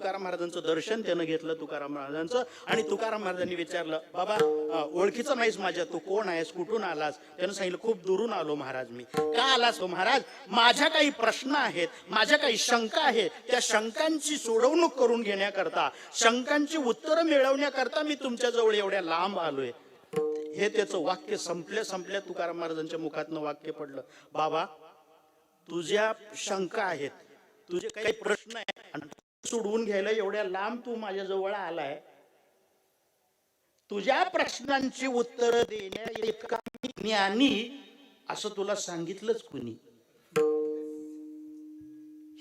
तुकाराम महाराजांचं दर्शन त्यानं घेतलं तुकाराम महाराजांचं. आणि तुकाराम महाराजांनी विचारलं बाबा ओळखीचं नाहीस माझ्या तू कोण आहेस? कुठून आलास? त्यानं सांगितलं खूप दुरून आलो महाराज मी. का आलास हो महाराज? माझ्या काही प्रश्न आहेत माझ्या काही शंका आहेत. त्या शंकांची सोडवणूक करून घेण्याकरता शंकांची उत्तरं मिळवण्याकरता मी तुमच्या जवळ एवढ्या लांब आलोय. हे त्याचं वाक्य संपल्या संपल्या तुकाराम महाराजांच्या मुखातनं वाक्य पडलं. बाबा तुझ्या शंका आहेत तुझे काही प्रश्न आहे सोडवून घ्यायला एवढ्या लांब तू माझ्याजवळ आलाय. तुझ्या प्रश्नांची उत्तर देण्या इतका मी ज्ञानी असं तुला सांगितलंच कुणी?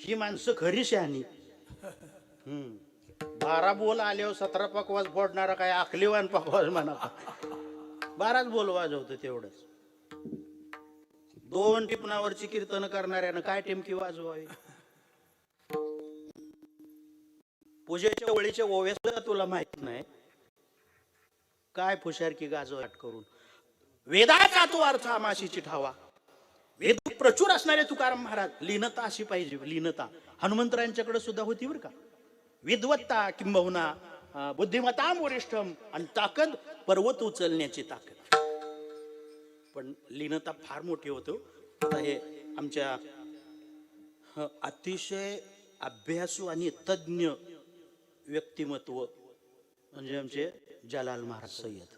ही माणसं खरी शहाणी. बारा बोल आल्यावर सतरा पकवाज फोडणारा काय आखलीवान पकवास म्हणा. बाराच बोल वाजवतो तेवढंच. दोन टिपणावरची कीर्तन करणाऱ्यानं काय टिमकी वाजवावी? पूजेच्या ओळीच्या ओव्या सुद्धा तुला माहीत नाही. काय फुशारकी गाजवाट करून. वेदाचा तो अर्थ आमाशीची ठावा. वेद प्रचूर असणारे तुकाराम महाराज लीनता अशी पाहिजे लीनता. हनुमंतरायांच्याकडे सुद्धा होती बरं का? विद्वत्ता किंबहुना बुद्धिमत्ता वरिष्ठम आणि ताकद पर्वत उचलण्याची ताकद. पण लीनता फार मोठी होतो हो. आता हे आमच्या अतिशय अभ्यासू आणि तज्ज्ञ व्यक्तिमत्व म्हणजे आमचे जलाल महाराज सय्यद.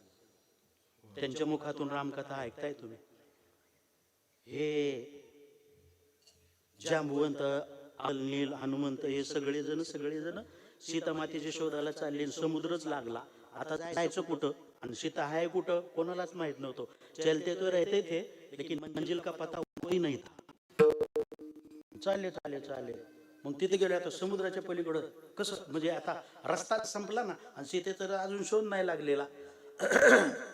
त्यांच्या मुखातून रामकथा ऐकताय तुम्ही? हे जांबुवंत अलनील हनुमंत हे सगळे जण सगळे सीता मातेच्या शोधाला चालले समुद्रच लागला. आता जायचं कुठं? आणि सीता आहे कुठं? कोणालाच माहीत नव्हतं. चलते तो रहते थे लेकिन मंजिल का पता कोई नाही था. चालले चालले चालले. मग तिथे गेलो आता समुद्राच्या पलीकडं. कसं? म्हणजे आता रस्ताच संपला ना आणि सीते तर अजून शोध नाही लागलेला.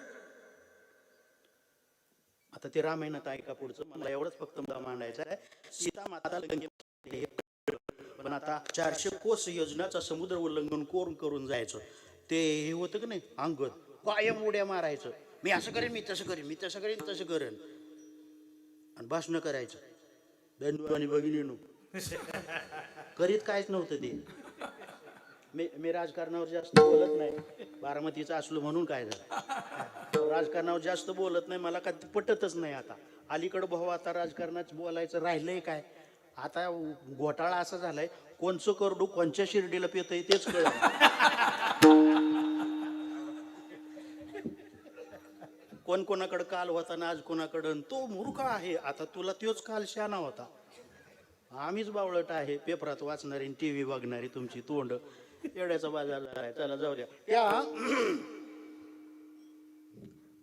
आता ते रामायणात ऐका पुढचं? मला एवढंच फक्त मला मांडायचं आहे. सीता माता पण आता चारशे कोस योजनाचा समुद्र उल्लंघन करून करून जायचं? ते हे होतं की नाही? अंगद. कायम उड्या मारायचं. मी असं करेन मी तसं करेन मी तसं करेन तसं करेन. आणि भाषण करायचं. बंधू आणि भगिनीनो. करीत काहीच नव्हतं ते. मी मी राजकारणावर जास्त बोलत नाही. बारामतीचं असलो म्हणून काय झालं? राजकारणावर जास्त बोलत नाही मला काय पटतच नाही आता. अलीकडं भाऊ आता राजकारणात बोलायचं राहिलंय काय? आता घोटाळा असा झालाय कोणचं करडू कोणच्या शिर्डीला पितय तेच कळ कोण कोणाकडं काल होता ना आज कोणाकडं? तो मूर्ख आहे. आता तुला तोच काल शहाणा होता. आम्हीच बावळट आहे पेपरात वाचणारी टी व्ही बघणारी तुमची तोंड. एवढ्याचा बाजार झालाय चला जाऊ द्या. या.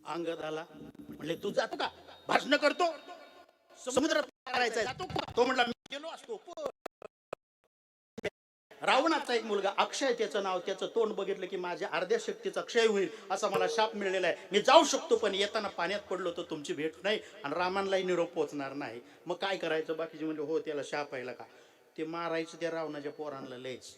अंगत आला. म्हणले तू जातो का? भाषण करतो? समुद्रात करायचा तो म्हणला मी गेलो असतो. रावणाचा एक मुलगा अक्षय त्याचं नाव त्याचं तोंड बघितलं की माझ्या अर्ध्या शक्तीचा क्षय होईल असा मला शाप मिळलेला आहे. मी जाऊ शकतो पण येताना पाण्यात पडलो तर तुमची भेट नाही आणि रामांनाही निरोप पोचणार नाही. मग काय करायचं? बाकीचे म्हणजे हो त्याला शाप यायला का ते मारायचं त्या रावणाच्या पोरांना लयच.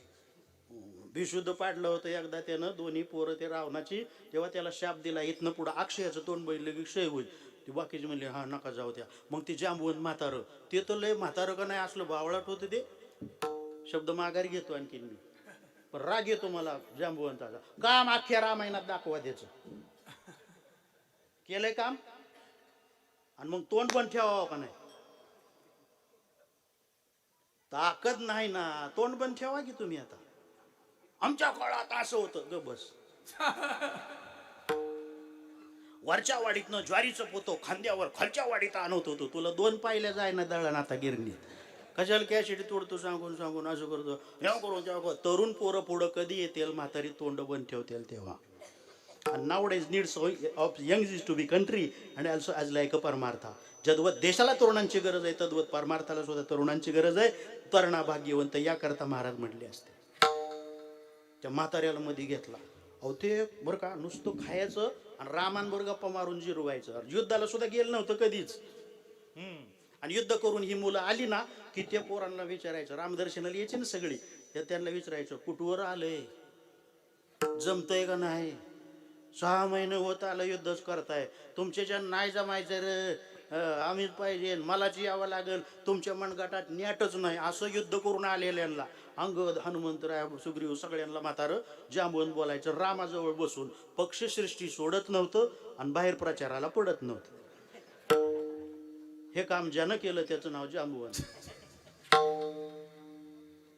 विशुद्ध पाडलं होतं एकदा त्यानं दोन्ही पोरं ते रावणाची तेव्हा त्याला शाप दिला. इथनं पुढं अक्षयाचं तोंड बघितलं की क्षय होईल. ती बाकीची म्हणली हा नका जाऊ द्या. मग ते जांबवून म्हातारं ते तर लय म्हातारं का नाही असलं बावळाट होतं ते? शब्द माघारी घेतो आणखीन मी. पण राग येतो मला जांबुवंताचा. काम अख्ख्या रामायणात दाखवा त्याचं. केलंय काम? आणि मग तोंड पण ठेवावं का नाही? ताकद नाही ना. तोंड पण ठेवा की तुम्ही आता. आमच्या काळात असं होतं. ग बस. वरच्या वाडीतनं ज्वारीचं पोतो खांद्यावर खालच्या वाडीत आणत होतो. तुला दोन पाहिल्या जाय ना दळण आता गिरणीत. कशाला कॅशिटी तोडतो सांगून सांगून असं करतो. ह्या करून तेव्हा तरुण पोरं पुढं कधी येतील? म्हातारी तोंड बंद ठेवतील तेव्हा. And is needs of young is to be country and also as like a परमार्था जदवत देशाला तरुणांची गरज आहे तद्वत परमार्थाला सुद्धा तरुणांची गरज आहे. तरणा भाग्यवंत याकरता महाराज म्हटले असते. त्या म्हाताऱ्याला मध्ये घेतला. अहो ते बरं का नुसतं खायचं आणि रामांबर गप्पा मारून जिरवायचं. युद्धाला सुद्धा गेलं नव्हतं कधीच. हम्म. आणि युद्ध करून ही मुलं आली ना की त्या पोरांना विचारायचं रामदर्शनाला यायची ना सगळी तर त्यांना विचारायचं कुठवर आलंय जमतंय का नाही? सहा महिने होत आलं युद्धच करताय. तुमच्याच्या नाही जमायचं रे आम्हीच पाहिजे मलाच यावं लागेल. तुमच्या मनगटात नेटच नाही असं युद्ध करून आलेल्यांना. अंगद हनुमंतराय सुग्रीव सगळ्यांना म्हातारं जांबून बोलायचं रामाजवळ बसून. पक्षसृष्टी सोडत नव्हतं आणि बाहेर प्रचाराला पडत नव्हतं. हे काम ज्यानं केलं त्याचं नाव जांबुवन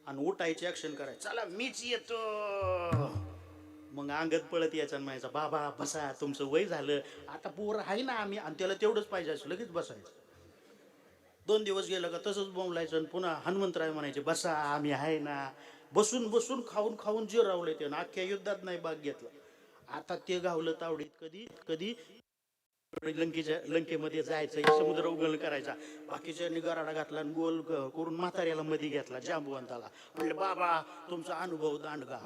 आणि उठायचे ऍक्शन करायचं. चला मीच येतो. मग अंगत पळत यायचा आणि म्हणायचा बाबा बसा तुमचं वय झालं. आता पोर आहे ना आम्ही. आणि त्याला तेवढंच पाहिजे असं लगेच बसायचं. दोन दिवस गेलं का तसंच बोंबलायचं आणि पुन्हा हनुमंतराय म्हणायचे बसा आम्ही आहे ना. बसून बसून खाऊन खाऊन जिरावले ते अख्ख्या युद्धात नाही भाग घेतला. आता ते गावलं तावडीत कधी कधी लंकेच्या लंकेमध्ये जायचं समुद्र उगल करायचा. बाकीच्यांनी गराडा घातला आणि गोल करून म्हाताऱ्याला मध्ये घेतला जांबुवंताला. म्हणले बाबा तुमचा अनुभव दांडगा.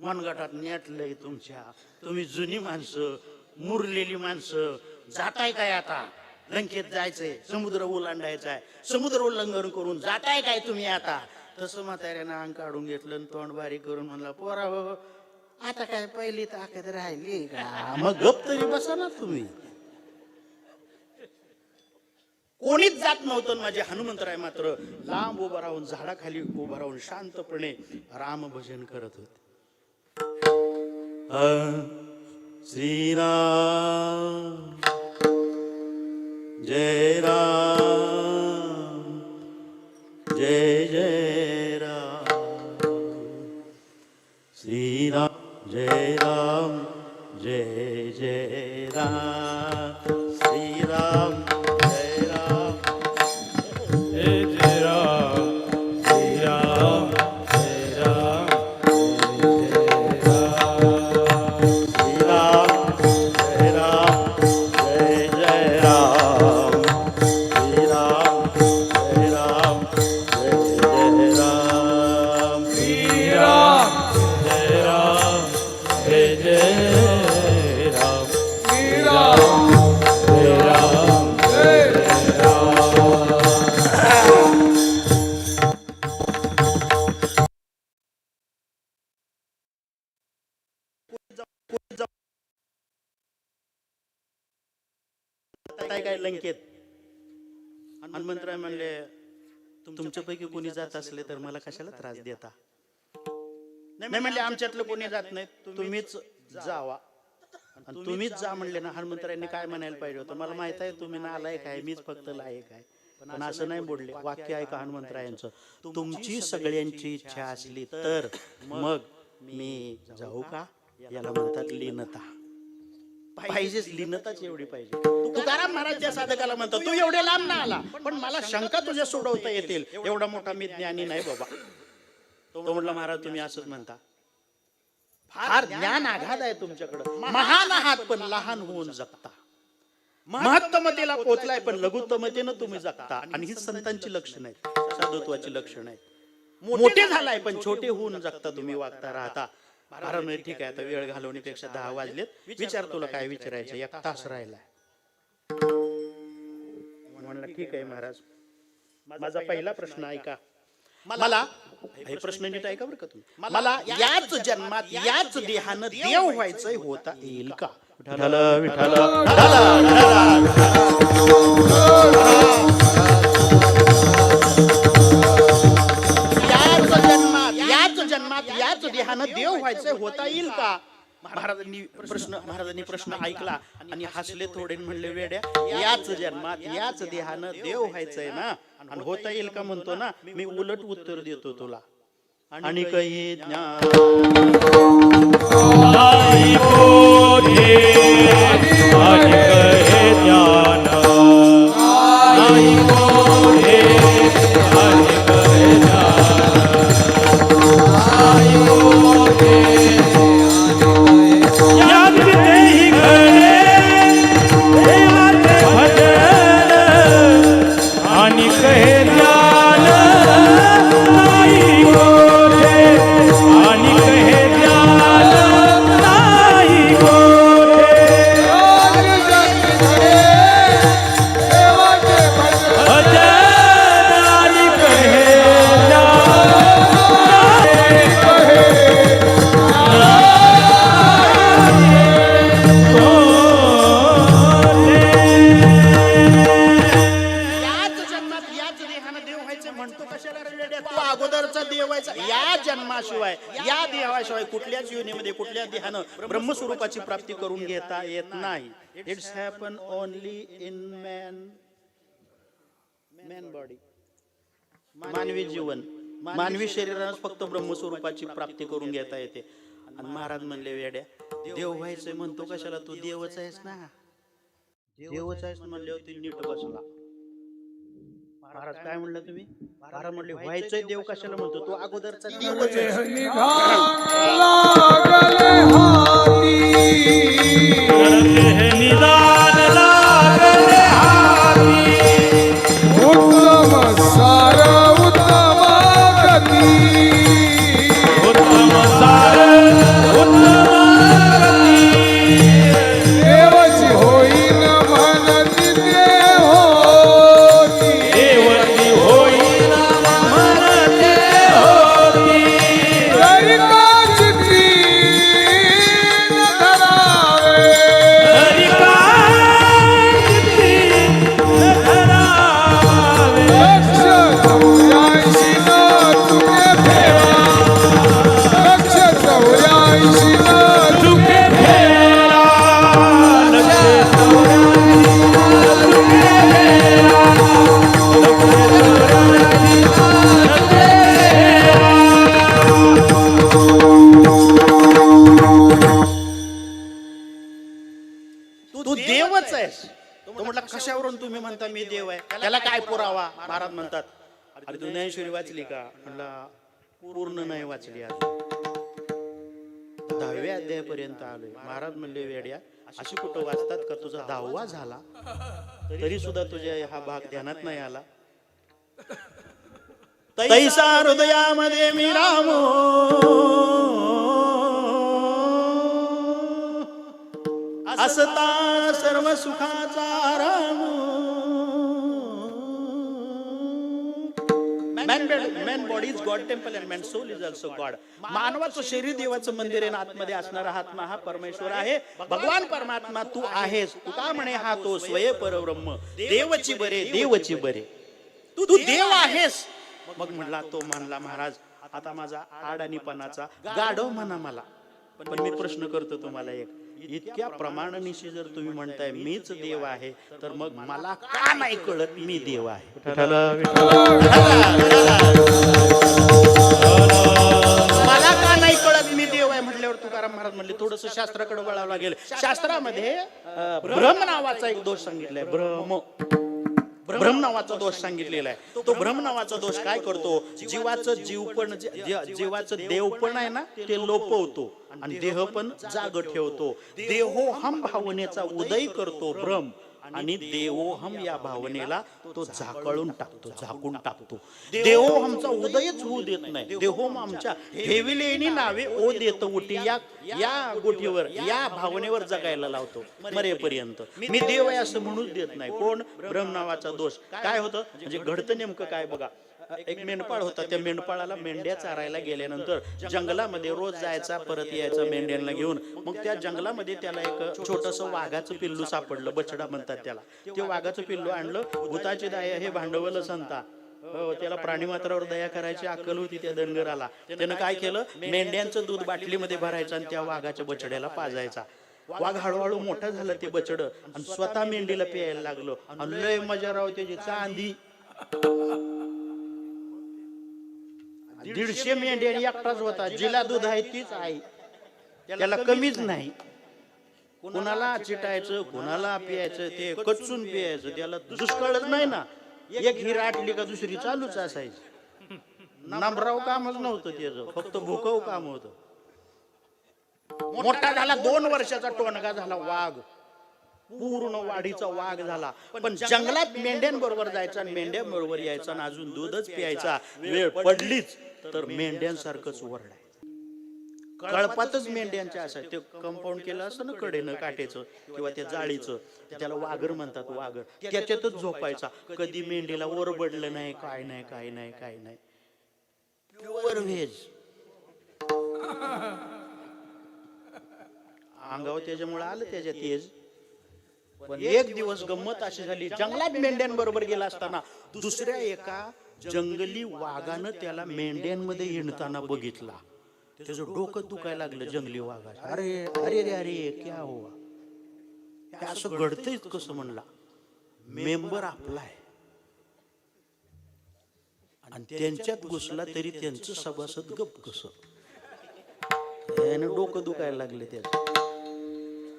मनगटात नेटलंय तुमच्या. तुम्ही जुनी माणसं मुरलेली माणसं. जाताय काय आता? लंकेत जायचंय समुद्र ओलांडायचा आहे. समुद्र उल्लंघन करून जाताय काय तुम्ही आता? तसं म्हाताऱ्यानं अंग काढून घेतलं आणि तोंड बारीक करून म्हणला पोरा हो आता काय पहिली ताकद राहिली का? मग गप तरी बसा ना तुम्ही. कोणीच जात नव्हतं माझे हनुमंतराय मात्र लांब उभं राहून झाडाखाली उभं राहून शांतपणे रामभजन करत होते. श्रीराम जय राम. असले तर मला कशाला त्रास देता? नाही म्हणले आमच्यातलं कोणी जात नाही. तुम्हीच जावा. आणि तुम्हीच जा म्हणले ना हनुमंतरायांनी काय म्हणायला पाहिजे होतं? मला माहीत आहे तुम्ही ना आलाय काय मीच फक्त लायक आहे. पण असं नाही बोलले. वाक्य ऐका हनुमंतरायांचं. तुमची सगळ्यांची इच्छा असली तर मग मी जाऊ का? याला म्हणतात लीनता. पाहिजेच लीनताच एवढी पाहिजे. तुकाराम महाराज त्या साधकाला म्हणतो तू एवढे लांब ना आला पण मला शंका तुझ्या सोडवता येतील. एवढा मोठा मी ज्ञानी नाही बाबा. तो म्हटला महाराज तुम्ही असंच म्हणता. फार ज्ञान आघात आहे तुमच्याकडं. महान आहात पण लहान होऊन जगता. महत्तमतेला पोचलाय पण लघुत्तमतेनं तुम्ही जगता. आणि ही संतांची लक्षण आहेत. साधुत्वाची लक्षण आहेत. मोठे झालाय पण छोटे होऊन जगता तुम्ही वागता राहता. महाराज म्हणजे ठीक आहे. आता वेळ घालवण्यापेक्षा दहा वाजलेत. विचार तुला काय विचारायचं एक तास राहिलाय. म्हणलं ठीक आहे महाराज. माझा पहिला प्रश्न ऐका. मला हे प्रश्न नीट ऐका बरं का तुम्ही. मला याच जन्मात याच देहानं देव व्हायचंय होता येईल का? विठ्ठल. विठ्ठल. देहानं देव व्हायचंय होता येईल का महाराजांनी प्रश्न महाराजांनी प्रश्न ऐकला आणि हसले थोडे आणि म्हणले वेड्या याच जन्मात याच देहानं देव व्हायचंय ना आणि होता येईल का म्हणतो ना मी उलट उत्तर देतो तुला आणि काही ज्ञान happen only in man man body मानवी जीवन. मानवी शरीरानंच फक्त ब्रह्मस्वरूपाची प्राप्ती करून घेता येते. आणि महाराज म्हणले वेड्या देव व्हायचंय म्हणतो कशाला? तू देवच आहेस ना. देवच आहेस म्हणल्यावर ती नीट बसला. महाराज काय म्हणलं तुम्ही? महाराज म्हणले व्हायचंय देव कशाला म्हणतो? तो अगोदरचा देवच आहे. நிதா म्हणता मी देव आहे. त्याला काय पुरावा? महाराज म्हणतात अरे तू ज्ञानेश्वरी वाचली का? म्हणला पूर्ण नाही वाचली आज. दहाव्या अध्यायापर्यंत आलोय. महाराज म्हणले वेड्या अशी कुठं वाचतात का? तुझा दहावा झाला. तरी सुद्धा तुझ्या हा भाग ध्यानात नाही आला. तैसा हृदयामध्ये मी रामो. असता सर्व सुखाचा आराम. Man body is God temple and man soul is also God मानवाचं शरीर देवाचं मंदिर आहे आतमध्ये असणारा आत्मा हा परमेश्वर आहे. भगवान परमात्मा तू आहेस. तू का म्हणे हा तो? स्वय परब्रह्म. देवची बरे देवची बरे. तू तू देव आहेस. मग म्हणला तो म्हणला महाराज आता माझा आडाणीपणाचा गाढव म्हणा मला. पण मी प्रश्न करतो तुम्हाला एक. इतक्या प्रमाणानिशी जर तुम्ही म्हणताय मीच देव आहे तर मग मला का नाही कळत मी देव आहे? मला का नाही कळत मी देव आहे म्हटल्यावर तुकाराम महाराज म्हणले थोडस शास्त्राकडे वळावं लागेल. शास्त्रामध्ये भ्रम नावाचा एक दोष सांगितलाय भ्रम भ्रम नावाचा दोष सांगितलेला आहे. तो भ्रम नावाचा दोष काय करतो? जीवाचं जीव पण जीवाचं देव पण आहे ना ते लोपवतो आणि देह पण जाग ठेवतो. देहोहम भावनेचा उदय करतो भ्रम आणि देवोहम या भावनेला तो झाकळून टाकतो झाकून टाकतो. देवोहमचा उदयच होऊ देत नाही. देहोम आमच्या ठेविलेनी नावे ओ देत उठी या या गोठीवर या भावनेवर जगायला लावतो. मरेपर्यंत. मी देव असं म्हणूच देत नाही. कोण? ब्रह्म नावाचा दोष. काय होतं? म्हणजे घडतं नेमकं काय बघा? एक मेंढपाळ होता. त्या मेंढपाळाला मेंढ्या चारायला गेल्यानंतर जंगलामध्ये रोज जायचा परत यायचा मेंढ्यांना घेऊन. मग त्या जंगलामध्ये त्याला एक छोटस वाघाचं पिल्लू सापडलं बछडा म्हणतात त्याला. ते वाघाचं पिल्लू आणलं. भूताची दाया हे भांडवल संता. हो त्याला प्राणी मात्रावर दया करायची अक्कल होती त्या धनगराला त्यानं काय केलं? मेंढ्यांचं दूध बाटलीमध्ये भरायचं आणि त्या वाघाच्या बछड्याला पाजायचा. वाघ हळूहळू मोठा झाला ते बछड आणि स्वतः मेंढीला प्यायला लागलो. आणि लय मजा राव त्याची चांदी. दीडशे मेंढ्या आणि एकटाच होता. जिला दूध आहे तीच आई त्याला कमीच नाही. कुणाला चिटायचं कुणाला पियायचं ते कचून पियायचं त्याला दुष्काळच नाही ना. एक हिरा आटली का दुसरी चालूच असायची. नंबराव कामच नव्हतं त्याचं फक्त भूकव काम होतं. मोठा झाला दोन वर्षाचा टोनगा झाला वाघ. पूर्ण वाढीचा वाघ झाला. पण जंगलात मेंढ्यांबरोबर जायचा आणि मेंढ्यांबरोबर यायचा आणि अजून दूधच प्यायचा. वेळ पडलीच. तर मेंढ्यांसारखंच वरडाय कळपातच मेंढ्यांच्या असं ते कंपाऊंड केलं असं ना कडेनं काटेचं किंवा त्या जाळीचं त्याला वाघर म्हणतात वाघर. त्याच्यातच झोपायचा. कधी मेंढीला ओरबडलं नाही काय नाही काय नाही काय नाही. प्युअर व्हेज अंगावर त्याच्यामुळे आलं त्याच्या तेज. पण एक दिवस गंमत अशी झाली जंगलात मेंढ्यांबरोबर गेला असताना दुसऱ्या एका जंगली वाघानं त्याला मेंढ्यांमध्ये हिंडताना बघितला. त्याचं डोकं दुखायला लागलं जंगली वाघा अरे अरे रे अरे क्या हुआ? हे असं घडतंय कसं म्हणला? मेंबर आपला आहे. आणि त्यांच्यात घुसला तरी त्यांचं सभासद गप कसं? यानं डोकं दुखायला लागले त्याचं.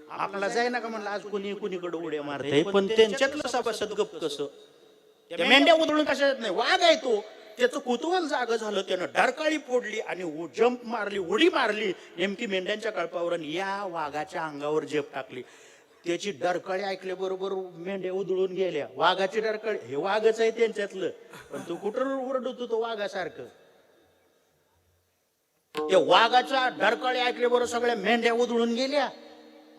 आपला जाय ना का म्हणलं आज कोणी कोणीकडे उड्या मारते पण त्यांच्यातलं सभासद गप कसं? त्या मेंढ्या उधळून कशात नाही वाघ आहे तो. त्याचं कुतूहल जाग झालं त्यानं डरकाळी फोडली आणि जंप मारली उडी मारली. नेमकी मेंढ्यांच्या कळपावर आणि या वाघाच्या अंगावर झेप टाकली. त्याची डरकाळी ऐकल्याबरोबर मेंढ्या उधळून गेल्या. वाघाची डरकाळी हे वाघच आहे त्यांच्यातलं. पण तू कुठं ओरडतो तो वाघासारखं? त्या वाघाच्या डरकाळी ऐकल्याबरोबर सगळ्या मेंढ्या उधळून गेल्या.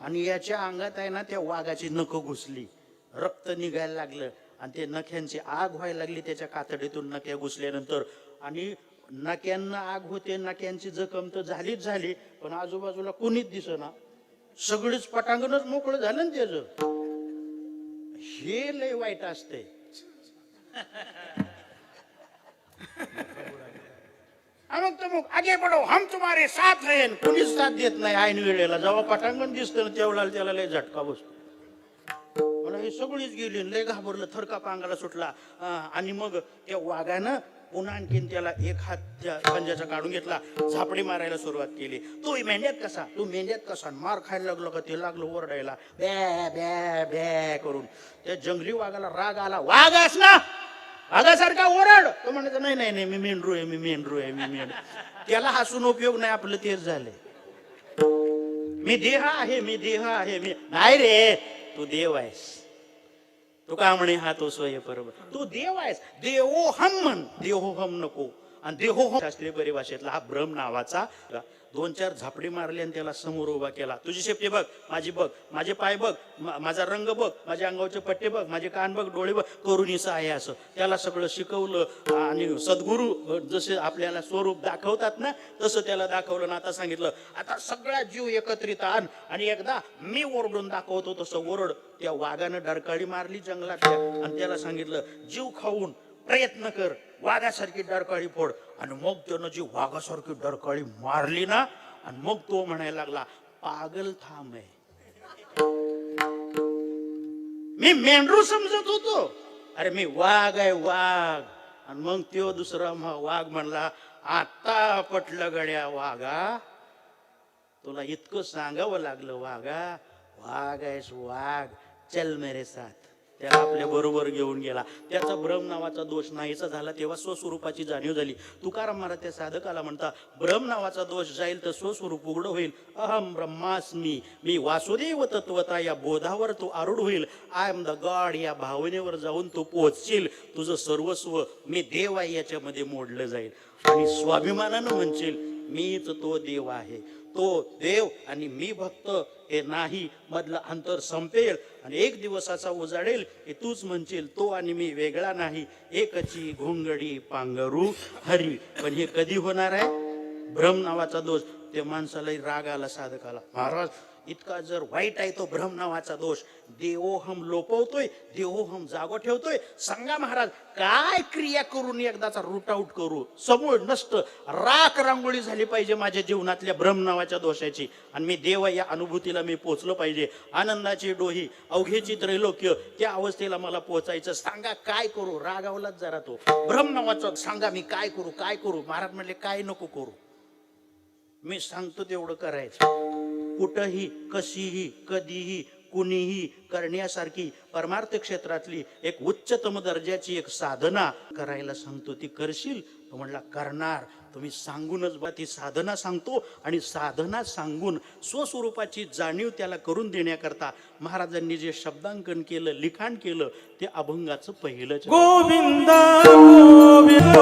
आणि याच्या अंगात आहे ना त्या वाघाची नख घुसली. रक्त निघायला लागलं. आणि ते नख्यांची आग व्हायला लागली त्याच्या कातडीतून नख्या घुसल्यानंतर. आणि नक्यांना आग होते नक्यांची जखम तर झालीच झाली पण आजूबाजूला कोणीच दिसना. सगळीच पटांगणच मोकळं झालं ना त्याच. हे लय वाईट असते अमुक मग आगे बढो हम तुम्हारे साथ हैं. कुणीच साथ देत नाही ऐन वेळेला. जेव्हा पटांगण दिसतं ना तेवढा त्याला लय झटका बसतो. हे सगळीच गेली. लय घाबरलं. थरका पांगाला सुटला. आणि मग त्या वाघानं पुन्हा आणखीन त्याला एक हात त्या पंजाचा काढून घेतला. झापडी मारायला सुरुवात केली. तू मेंढ्यात कसा? तू मेंढ्यात कसा? मार खायला लागलो का? ते लागलो ओरडायला. बॅ बॅ बॅ करून. त्या जंगली वाघाला राग आला. वाघ असला ना? वाघासारखा ओरड. तो म्हणत नाही नाही नाही मी मेंढरू आहे मी मेंढरू आहे मी मेंढ त्याला हसून उपयोग नाही आपलं तेच झालंय. मी देह आहे मी देह आहे मी नाही रे तू देव आहेस. तू का म्हणे? हा तो स्वय बरोबर. तू देव आहेस. देवो हम म्हण देहो हम नको आणि देहो हम शास्त्रीय परिभाषेतला हा भ्रम नावाचा दोन चार झापडी मारली आणि त्याला समोर उभा केला. तुझी शेपटी बघ माझी बघ माझे पाय बघ माझा रंग बघ माझ्या अंगावरचे पट्टे बघ माझे कान बघ डोळे बघ करुणीचं आहे असं. त्याला सगळं शिकवलं आणि सद्गुरू जसे आपल्याला स्वरूप दाखवतात ना तसं त्याला दाखवलं ना आता सांगितलं आता सगळा जीव एकत्रित आण आणि एकदा मी ओरडून दाखवतो तसं ओरड. त्या वाघानं डरकाळी मारली जंगलात आणि त्याला सांगितलं जीव खाऊन प्रयत्न कर वाघासारखी डरकाळी फोड. आणि मग त्यानं जी वाघासारखी डरकाळी मारली ना आणि मग तो म्हणायला लागला पागल थांब आहे मी मेंढरू समजत होतो. अरे मी वाघ आहे वाघ. आणि मग तो दुसरा मग वाघ म्हणला आता पटलं गड्या वाघा. तुला इतकं सांगावं लागलं वाघा. वाघ आहेस वाघ. चल मेरे साथ. त्याला आपल्या बरोबर घेऊन गेला. त्याचा भ्रम नावाचा दोष नाहीसा झाला तेव्हा स्वस्वरूपाची जाणीव झाली. तुकाराम महाराज त्या साधकाला म्हणता भ्रम नावाचा दोष जाईल तर स्वस्वरूप उघड होईल. अहम ब्रह्मास्मी मी वासुदेव तत्वता या बोधावर तो आरूढ होईल. आय एम द गॉड या भावनेवर जाऊन तो पोहोचशील. तुझं सर्वस्व मी देव आहे याच्यामध्ये मोडलं जाईल. आणि स्वाभिमानानं म्हणशील मीच तो देव आहे. तो देव आणि मी भक्त हे नाही. मधलं अंतर संपेल आणि एक दिवसाचा उजाडेल हे तूच म्हणशील. तो आणि मी वेगळा नाही. एकची घोंगडी पांघरू हरी. पण हे कधी होणार आहे? भ्रम नावाचा दोष. त्या माणसालाही राग आला साधकाला महाराज इतका जर वाईट आहे तो भ्रम नावाचा दोष. देवोहम लोपवतोय देवोहम जागो ठेवतोय. सांगा महाराज काय क्रिया करून एकदाचा रूट आउट करू? समूळ नष्ट. राख रांगोळी झाली पाहिजे माझ्या जीवनातल्या भ्रम नावाच्या दोषाची. आणि मी देव या अनुभूतीला मी पोचलो पाहिजे. आनंदाची डोही अवघेची त्रैलोक्य त्या अवस्थेला मला पोचायचं. सांगा काय करू? रागावलाच जरा तो. भ्रम नावाचा सांगा मी काय करू काय करू? महाराज म्हणले काय नको करू? मी सांगतो तेवढं करायचं. कुठंही कशीही कधीही कुणीही करण्यासारखी परमार्थ क्षेत्रातली एक उच्चतम दर्जाची एक साधना करायला सांगतो. ती करशील? तो म्हणला करणार. तुम्ही सांगूनच बा ती साधना सांगतो आणि साधना सांगून स्वस्वरूपाची जाणीव त्याला करून देण्याकरता महाराजांनी जे शब्दांकन केलं लिखाण केलं ते अभंगाचं पहिलं गोविंदा गोविंद